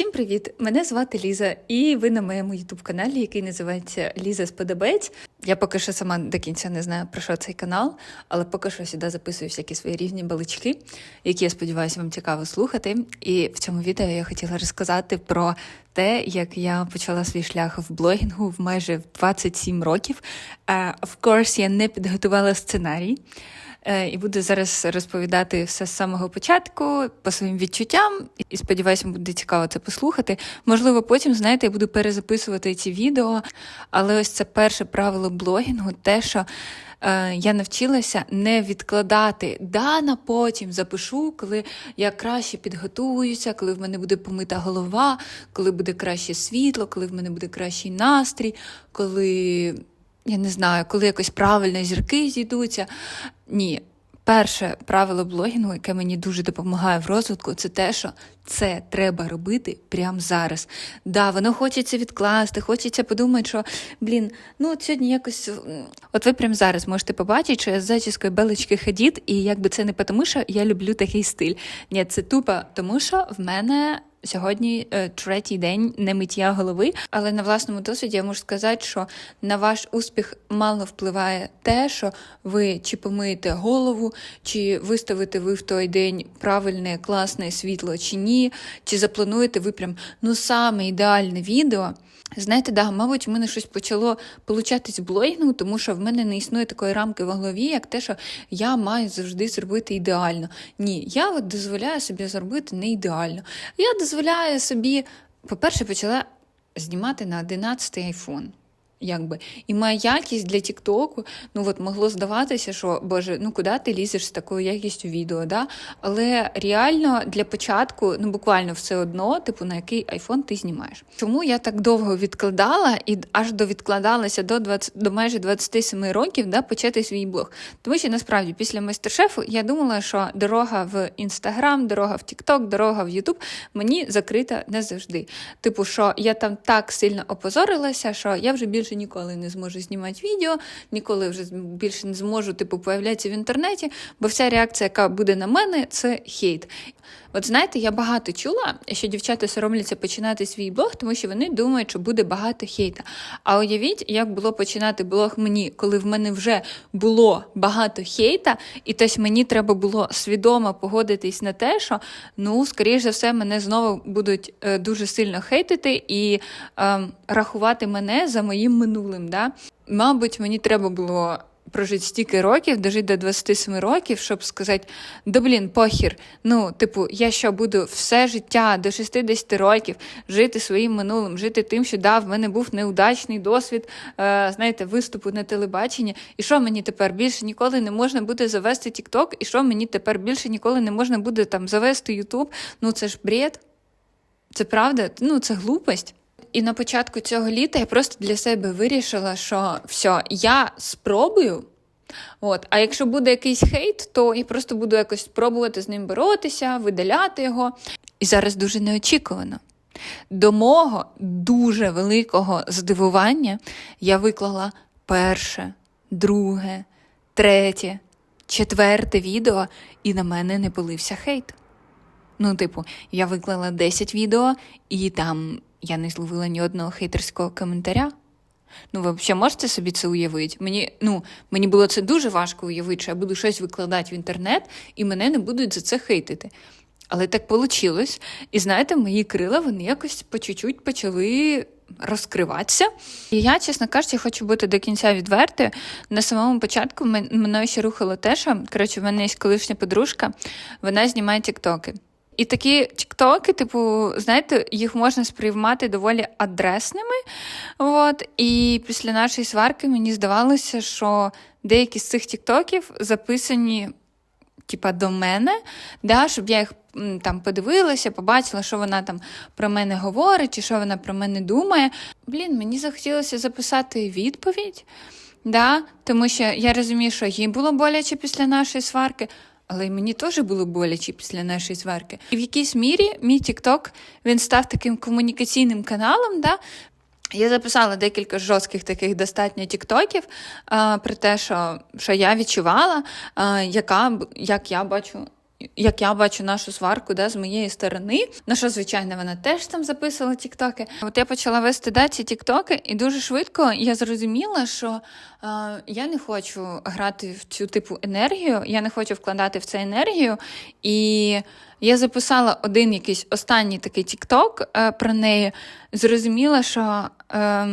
Всім привіт! Мене звати Ліза, і ви на моєму ютуб-каналі, який називається Ліза Сподобець. Я поки що сама до кінця не знаю про що цей канал, але поки що сюди записую всякі свої різні балички, які я сподіваюся, вам цікаво слухати. І в цьому відео я хотіла розказати про те, як я почала свій шлях в блогінгу в майже 27 років. Uh, of course, я не підготувала сценарій. Е, І буду зараз розповідати все з самого початку по своїм відчуттям, і сподіваюся, буде цікаво це послухати. Можливо, потім, знаєте, я буду перезаписувати ці відео. Але ось це перше правило блогінгу, те, що е, я навчилася не відкладати да на потім запишу, коли я краще підготуюся, коли в мене буде помита голова, коли буде краще світло, коли в мене буде кращий настрій, коли. Я не знаю, коли якось правильно зірки зійдуться. Ні, перше правило блогінгу, яке мені дуже допомагає в розвитку, це те, що це треба робити прямо зараз. Да, воно хочеться відкласти, хочеться подумати, що блін, ну от сьогодні якось. От ви прямо зараз можете побачити, що я з зачіскою Белочки Хадід, і якби це не тому, що я люблю такий стиль. Ні, це тупо тому, що в мене. Сьогодні е, третій день не миття голови, але на власному досвіді я можу сказати, що на ваш успіх мало впливає те, що ви чи помиєте голову, чи виставите ви в той день правильне, класне світло, чи ні, чи заплануєте ви прям ну саме ідеальне відео. Знаєте, да, мабуть, в мене щось почало получатись блогінгу, тому що в мене не існує такої рамки в голові, як те, що я маю завжди зробити ідеально. Ні, я от дозволяю собі зробити не ідеально. Я дозволяю собі, по-перше, почала знімати на 11-й айфон. Якби. І моя якість для Тіктоку, ну от могло здаватися, що Боже, ну куди ти лізеш з такою якістю відео? да? Але реально для початку, ну буквально все одно, типу, на який айфон ти знімаєш. Чому я так довго відкладала і аж довідкладалася до 20, до майже 27 років да, почати свій блог? Тому що насправді після майстер-шефу я думала, що дорога в інстаграм, дорога в Тікток, дорога в Ютуб мені закрита не завжди. Типу, що я там так сильно опозорилася, що я вже більше ніколи не зможу знімати відео, ніколи вже більше не зможу типу появлятися в інтернеті, бо вся реакція, яка буде на мене, це хейт. От знаєте, я багато чула, що дівчата соромляться починати свій блог, тому що вони думають, що буде багато хейта. А уявіть, як було починати блог мені, коли в мене вже було багато хейта, і тось мені треба було свідомо погодитись на те, що ну, скоріш за все, мене знову будуть е, дуже сильно хейтити і е, рахувати мене за моїм минулим. Да? Мабуть, мені треба було прожити стільки років, дожити до 27 років, щоб сказати, да блін, похір. Ну, типу, я що буду все життя до 60 років жити своїм минулим, жити тим, що да, в мене був неудачний досвід, е, знаєте, виступу на телебаченні. І що мені тепер більше ніколи не можна буде завести TikTok, і що мені тепер більше ніколи не можна буде там завести YouTube? Ну це ж бред. Це правда, ну це глупость. І на початку цього літа я просто для себе вирішила, що все, я спробую. От, а якщо буде якийсь хейт, то я просто буду якось спробувати з ним боротися, видаляти його. І зараз дуже неочікувано. До мого дуже великого здивування я виклала перше, друге, третє, четверте відео, і на мене не полився хейт. Ну, типу, я виклала 10 відео, і там я не зловила ні одного хейтерського коментаря. Ну, ви взагалі можете собі це уявити? Мені, ну, мені було це дуже важко уявити, що я буду щось викладати в інтернет, і мене не будуть за це хейтити. Але так вийшло. І знаєте, мої крила вони якось по чуть-чуть почали розкриватися. І я, чесно кажучи, хочу бути до кінця відвертою. На самому початку мене ще рухало те, що коротше, в мене є колишня подружка, вона знімає тіктоки. І такі тіктоки, типу, знаєте, їх можна сприймати доволі адресними. От. І після нашої сварки мені здавалося, що деякі з цих тіктоків записані типа, до мене, да, щоб я їх там подивилася, побачила, що вона там про мене говорить, чи що вона про мене думає. Блін, мені захотілося записати відповідь, да, тому що я розумію, що їй було боляче після нашої сварки. Але й мені теж було боляче після нашої сварки. І в якійсь мірі мій TikTok, він став таким комунікаційним каналом. Да? Я записала декілька жорстких таких достатньо тіктоків про те, що, що я відчувала, яка, як я бачу як я бачу нашу сварку да, з моєї сторони. Ну що, звичайно, вона теж там записувала тіктоки. От я почала вести да, ці тіктоки, і дуже швидко я зрозуміла, що е, я не хочу грати в цю типу енергію, я не хочу вкладати в це енергію. І я записала один якийсь останній такий тікток е, про неї, зрозуміла, що. Е,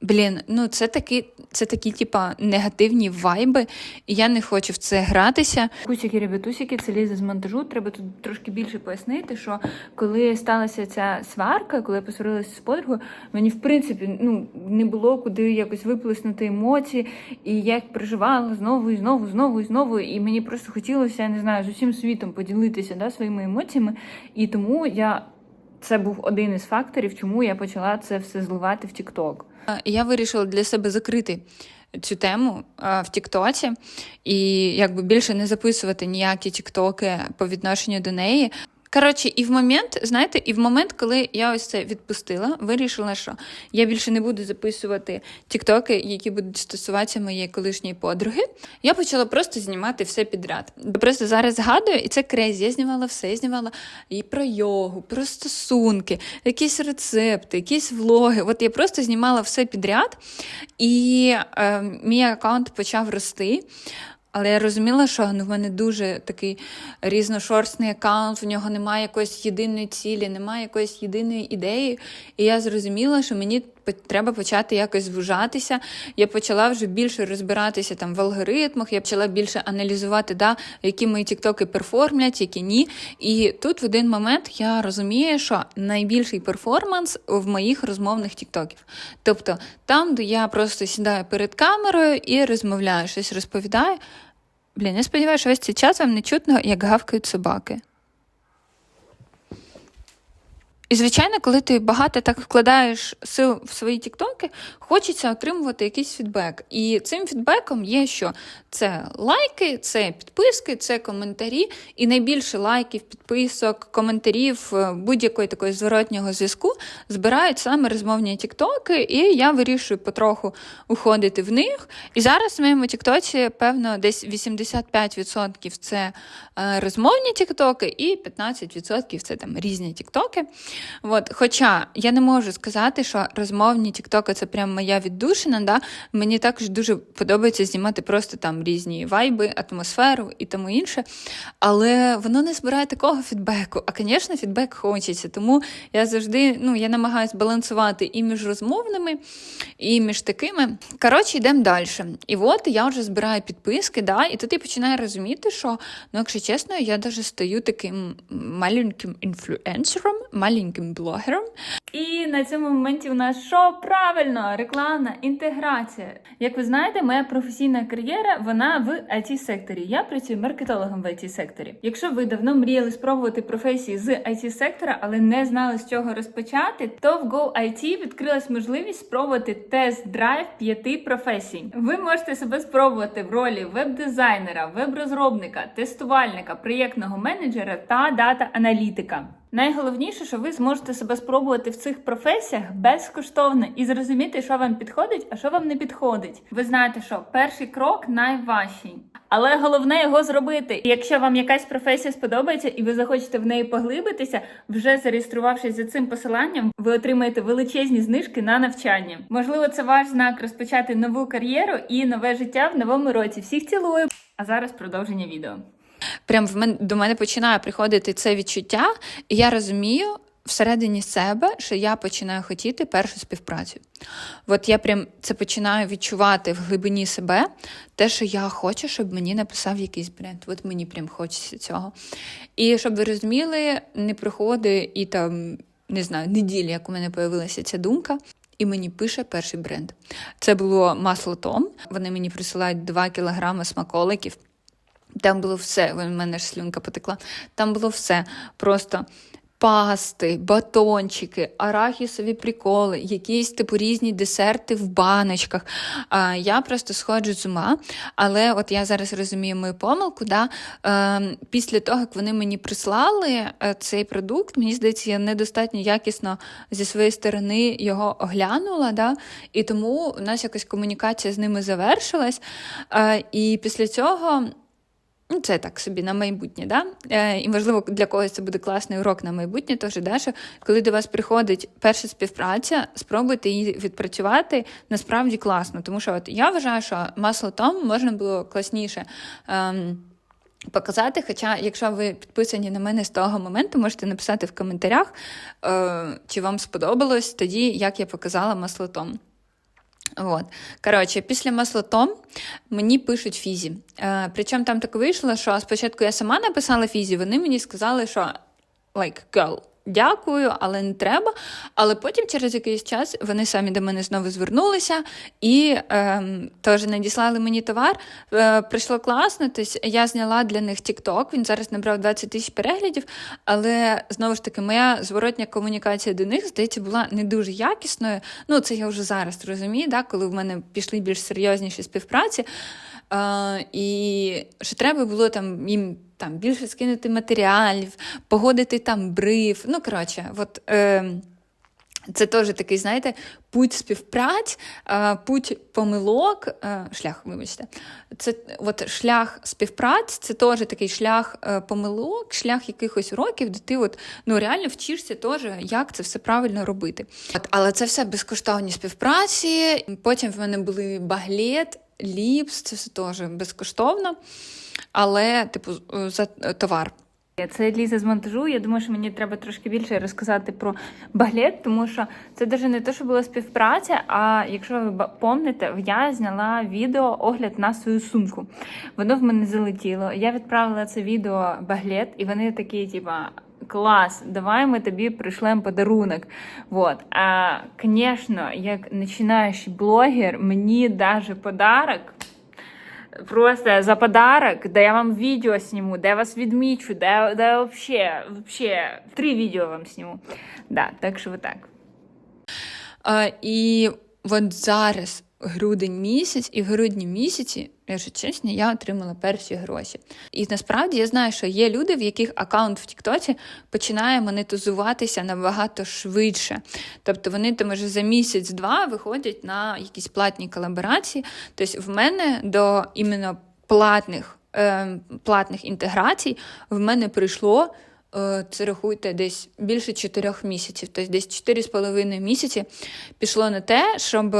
Блін, ну це такі, це такі, типа, негативні вайби, і я не хочу в це гратися. Кусики, ребятусики, це лізе з монтажу. Треба тут трошки більше пояснити, що коли сталася ця сварка, коли я посварилася з подругою, мені в принципі ну не було куди якось виплеснути емоції, і я їх переживала знову і знову, знову і знову. І мені просто хотілося, я не знаю, з усім світом поділитися да, своїми емоціями. І тому я. Це був один із факторів, чому я почала це все зливати в TikTok. Я вирішила для себе закрити цю тему в Тіктоці і якби більше не записувати ніякі тіктоки по відношенню до неї. Коротше, і в момент, знаєте, і в момент, коли я ось це відпустила, вирішила, що я більше не буду записувати тіктоки, які будуть стосуватися моєї колишньої подруги. Я почала просто знімати все підряд. Просто зараз згадую, і це крейзі. Я знімала все. Я знімала і про йогу, про стосунки, якісь рецепти, якісь влоги. От я просто знімала все підряд, і е, мій аккаунт почав рости. Але я розуміла, що ну, в мене дуже такий різношорстний аккаунт, в нього немає якоїсь єдиної цілі, немає якоїсь єдиної ідеї. І я зрозуміла, що мені треба почати якось звужатися. Я почала вже більше розбиратися там в алгоритмах, я почала більше аналізувати, да, які мої тіктоки перформлять, які ні. І тут в один момент я розумію, що найбільший перформанс в моїх розмовних тіктоків. Тобто там, де я просто сідаю перед камерою і розмовляю, щось розповідаю. Блін, я сподіваюся, що весь цей час вам не чутно, як гавкають собаки. І, звичайно, коли ти багато так вкладаєш сил в свої тіктоки, хочеться отримувати якийсь фідбек. І цим фідбеком є, що це лайки, це підписки, це коментарі. І найбільше лайків, підписок, коментарів, е, будь-якої такої зворотнього зв'язку збирають саме розмовні тіктоки, і я вирішую потроху уходити в них. І зараз в моєму тіктоці, певно, десь 85% це е, розмовні тіктоки, і 15% це там різні тіктоки. От, Хоча я не можу сказати, що розмовні тіктоки це прям моя віддушина. Да? Мені також дуже подобається знімати просто там різні вайби, атмосферу і тому інше. Але воно не збирає такого фідбеку. А, звісно, фідбек хочеться. Тому я завжди ну, я намагаюся балансувати і між розмовними, і між такими. Коротше, йдемо далі. І от я вже збираю підписки, да? і тут я починаю розуміти, що, ну, якщо чесно, я навіть стаю таким маленьким інфлюенсером, маленьким блогером. І на цьому моменті у нас що правильно? Рекламна інтеграція. Як ви знаєте, моя професійна кар'єра вона в it секторі Я працюю маркетологом в it секторі Якщо ви давно мріяли спробувати професії з it сектора але не знали з чого розпочати, то в GoIT відкрилась можливість спробувати тест-драйв п'яти професій. Ви можете себе спробувати в ролі веб-дизайнера, веб-розробника, тестувальника, проєктного менеджера та дата-аналітика. Найголовніше, що ви зможете себе спробувати в цих професіях безкоштовно і зрозуміти, що вам підходить, а що вам не підходить. Ви знаєте, що перший крок найважчий. Але головне його зробити. І якщо вам якась професія сподобається і ви захочете в неї поглибитися, вже зареєструвавшись за цим посиланням, ви отримаєте величезні знижки на навчання. Можливо, це ваш знак розпочати нову кар'єру і нове життя в новому році. Всіх цілую! А зараз продовження відео. Прям в мен до мене починає приходити це відчуття, і я розумію всередині себе, що я починаю хотіти першу співпрацю. От я прям це починаю відчувати в глибині себе, те, що я хочу, щоб мені написав якийсь бренд. От мені прям хочеться цього. І щоб ви розуміли, не приходить і там, не знаю, неділі, як у мене з'явилася ця думка. І мені пише перший бренд. Це було масло Том. Вони мені присилають 2 кілограми смаколиків. Там було все, в мене ж слюнка потекла. Там було все. Просто пасти, батончики, арахісові приколи, якісь типу різні десерти в баночках. А, Я просто сходжу з ума. Але от я зараз розумію мою помилку. Да? Е, Після того, як вони мені прислали е, цей продукт, мені здається, я недостатньо якісно зі своєї сторони його оглянула. Да? І тому у нас якась комунікація з ними завершилась. Е, І після цього. Ну, це так собі на майбутнє, да? Е, і можливо для когось це буде класний урок на майбутнє. Тож, Даша, коли до вас приходить перша співпраця, спробуйте її відпрацювати насправді класно. Тому що от я вважаю, що масло Том можна було класніше. Ем, Показати, хоча, якщо ви підписані на мене з того моменту, можете написати в коментарях, е, чи вам сподобалось тоді, як я показала маслотом. От. Коротше, після маслотом мені пишуть фізі. Е, причому там так вийшло, що спочатку я сама написала фізі, вони мені сказали, що like, girl, дякую, але не треба. Але потім через якийсь час вони самі до мене знову звернулися і е, теж надіслали мені товар. Е, прийшло класно. Тобто я зняла для них TikTok, він зараз набрав 20 тисяч переглядів, але знову ж таки, моя зворотня комунікація до них, здається, була не дуже якісною. Ну, це я вже зараз розумію, да, коли в мене пішли більш серйозніші співпраці. Е, і що треба було там їм там більше скинути матеріалів, погодити там бриф. Ну, коротше, от. Е, це теж такий, знаєте, путь співпраць, е, путь помилок, е, шлях, вибачте, це от шлях співпраць, це теж такий шлях е, помилок, шлях якихось уроків, де ти от, ну, реально вчишся теж, як це все правильно робити. От, але це все безкоштовні співпраці. Потім в мене були баглет, ліпс, це все теж безкоштовно, але, типу, за товар. Це Ліза з монтажу. Я думаю, що мені треба трошки більше розказати про баглет, тому що це навіть не те, що була співпраця. А якщо ви пам'ятаєте, я зняла відео огляд на свою сумку. Воно в мене залетіло. Я відправила це відео баглет, і вони такі, типа. Клас, давай ми тобі пришлемо подарунок. Вот. А, звісно, як починаючий блогер, мені даже подарок Просто за подарок, да я вам видео сниму, да я вас відмічу, да, да вообще, вообще, три відео вам сниму. Да, так що так. А, І от зараз грудень місяць, і в грудні місяці, якщо чесно, я отримала перші гроші. І насправді я знаю, що є люди, в яких аккаунт в Тіктоці починає монетизуватися набагато швидше. Тобто вони там вже за місяць-два виходять на якісь платні колаборації. Тобто, в мене до іменно платних, е, платних інтеграцій в мене прийшло. е, Це рахуйте десь більше 4 місяців, тобто десь 4,5 місяці пішло на те, щоб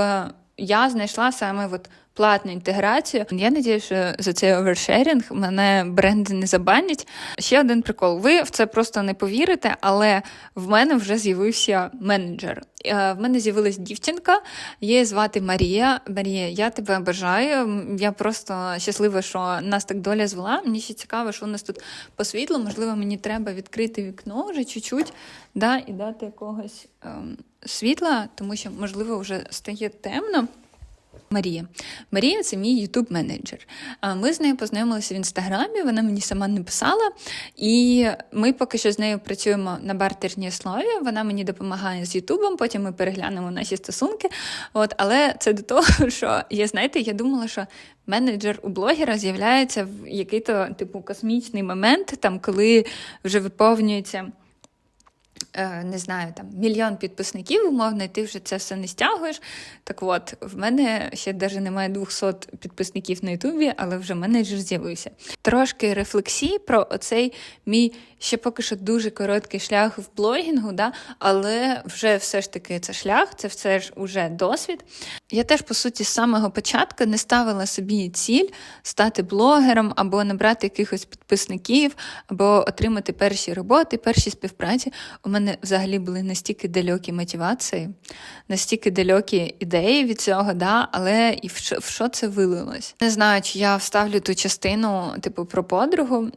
я знайшла саме от платну інтеграцію. Я надію, що за цей овершерінг мене бренди не забанять. Ще один прикол. Ви в це просто не повірите, але в мене вже з'явився менеджер. Е, В мене з'явилась дівчинка, її звати Марія. Марія, я тебе бажаю. Я просто щаслива, що нас так доля звела. Мені ще цікаво, що у нас тут по світлу. Можливо, мені треба відкрити вікно вже чуть-чуть да, і дати якогось ем, світла, тому що, можливо, вже стає темно. Марія. Марія це мій ютуб менеджер. Ми з нею познайомилися в інстаграмі, вона мені сама написала, і ми поки що з нею працюємо на бартерній основі. Вона мені допомагає з Ютубом, потім ми переглянемо наші стосунки. От, Але це до того, що я знаєте, я думала, що менеджер у блогера з'являється в який-то типу космічний момент, там коли вже виповнюється. Е, не знаю, там мільйон підписників, умовно, і ти вже це все не стягуєш. Так от, в мене ще навіть немає 200 підписників на Ютубі, але вже менеджер з'явився. Трошки рефлексії про оцей мій ще поки що дуже короткий шлях в блогінгу, да? але вже все ж таки це шлях, це все ж уже досвід. Я теж, по суті, з самого початку не ставила собі ціль стати блогером або набрати якихось підписників, або отримати перші роботи, перші співпраці. У мене взагалі були настільки далекі мотивації, настільки далекі ідеї від цього, да? але і в що, в що це вилилось. Не знаю, чи я вставлю ту частину, типу, про подругу. Uh,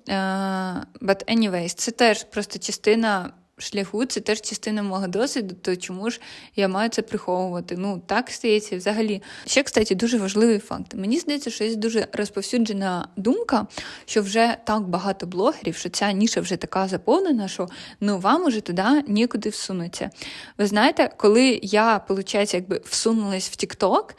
but anyways, це теж просто частина. Шляху, це теж частина мого досвіду, то чому ж я маю це приховувати? Ну, так стається взагалі. Ще, кстати, дуже важливий факт. Мені здається, що є дуже розповсюджена думка, що вже так багато блогерів, що ця ніша вже така заповнена, що ну вам уже туди нікуди всунуться. Ви знаєте, коли я, виходить, якби всунулась в TikTok,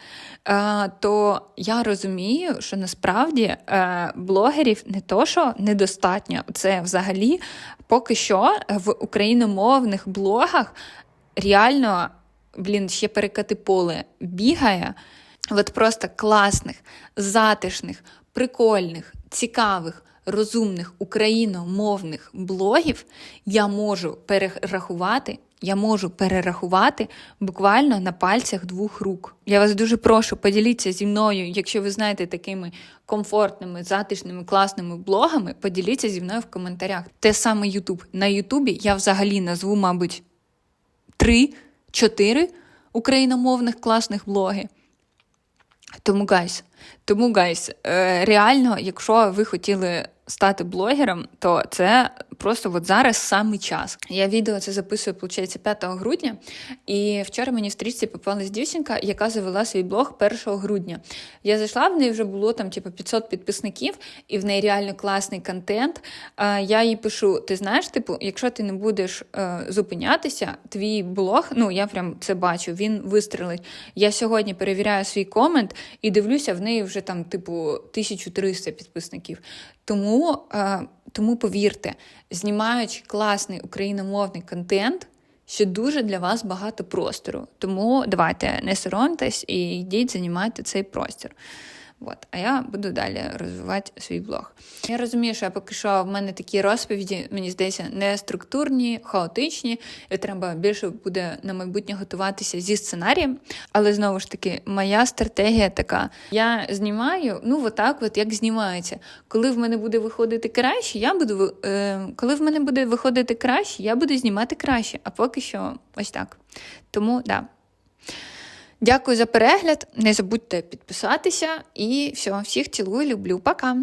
то я розумію, що насправді е, блогерів не то, що недостатньо, це взагалі поки що в україномовних блогах реально, блін, ще перекати поле бігає. От просто класних, затишних, прикольних, цікавих, розумних україномовних блогів я можу перерахувати. Я можу перерахувати буквально на пальцях двох рук. Я вас дуже прошу, поділіться зі мною, якщо ви знаєте такими комфортними, затишними, класними блогами, поділіться зі мною в коментарях. Те саме Ютуб. На Ютубі я взагалі назву, мабуть, три-чотири україномовних класних блоги. Тому, гайс, тому, гайс, е, реально, якщо ви хотіли стати блогером, то це просто от зараз самий час. Я відео це записую, виходить, 5 грудня. І вчора мені в стрічці попалась дівчинка, яка завела свій блог 1 грудня. Я зайшла, в неї вже було там типу, 500 підписників, і в неї реально класний контент. Я їй пишу: ти знаєш, типу, якщо ти не будеш е, зупинятися, твій блог, ну я прям це бачу, він вистрелить. Я сьогодні перевіряю свій комент і дивлюся, в неї вже там, типу, 1300 підписників. Тому, е, тому повірте, знімаючи класний україномовний контент, ще дуже для вас багато простору. Тому давайте не соромтесь і йдіть, займайте цей простір. От, а я буду далі розвивати свій блог. Я розумію, що я поки що в мене такі розповіді, мені здається, не структурні, хаотичні, і треба більше буде на майбутнє готуватися зі сценарієм. Але знову ж таки, моя стратегія така: я знімаю, ну отак, от як знімається. Коли в мене буде виходити краще, я буду е, коли в мене буде виходити краще, я буду знімати краще. А поки що ось так. Тому да. Дякую за перегляд. Не забудьте підписатися і все, всіх цілую, люблю. Пока!